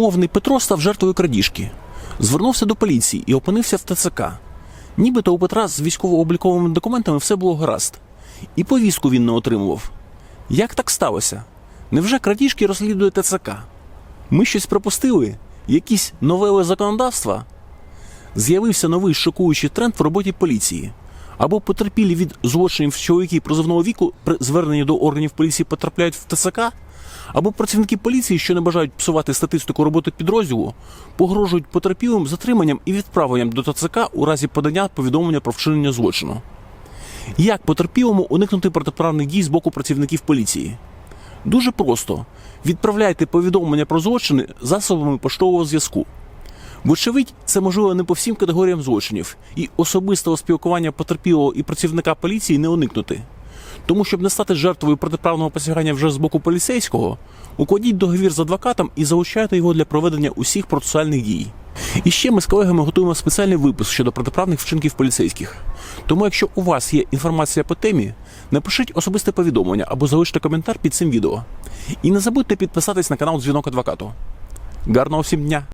Умовний Петро став жертвою крадіжки. Звернувся до поліції і опинився в ТЦК. Нібито у Петра з військово-обліковими документами все було гаразд. І повістку він не отримував. Як так сталося? Невже крадіжки розслідує ТЦК? Ми щось пропустили? Якісь новели законодавства? З'явився новий шокуючий тренд в роботі поліції. Або потерпілі від злочинів чоловіки призовного віку при зверненні до органів поліції потрапляють в ТЦК, або працівники поліції, що не бажають псувати статистику роботи підрозділу, погрожують потерпілим затриманням і відправленням до ТЦК у разі подання повідомлення про вчинення злочину. Як потерпілому уникнути протиправних дій з боку працівників поліції? Дуже просто відправляйте повідомлення про злочини засобами поштового зв'язку. Вочевидь, це можливо не по всім категоріям злочинів, і особистого спілкування потерпілого і працівника поліції не уникнути. Тому, щоб не стати жертвою протиправного посягання вже з боку поліцейського, укладіть договір з адвокатом і залучайте його для проведення усіх процесуальних дій. І ще ми з колегами готуємо спеціальний випуск щодо протиправних вчинків поліцейських. Тому, якщо у вас є інформація по темі, напишіть особисте повідомлення або залиште коментар під цим відео. І не забудьте підписатись на канал Дзвінок Адвокату. Гарного всім дня!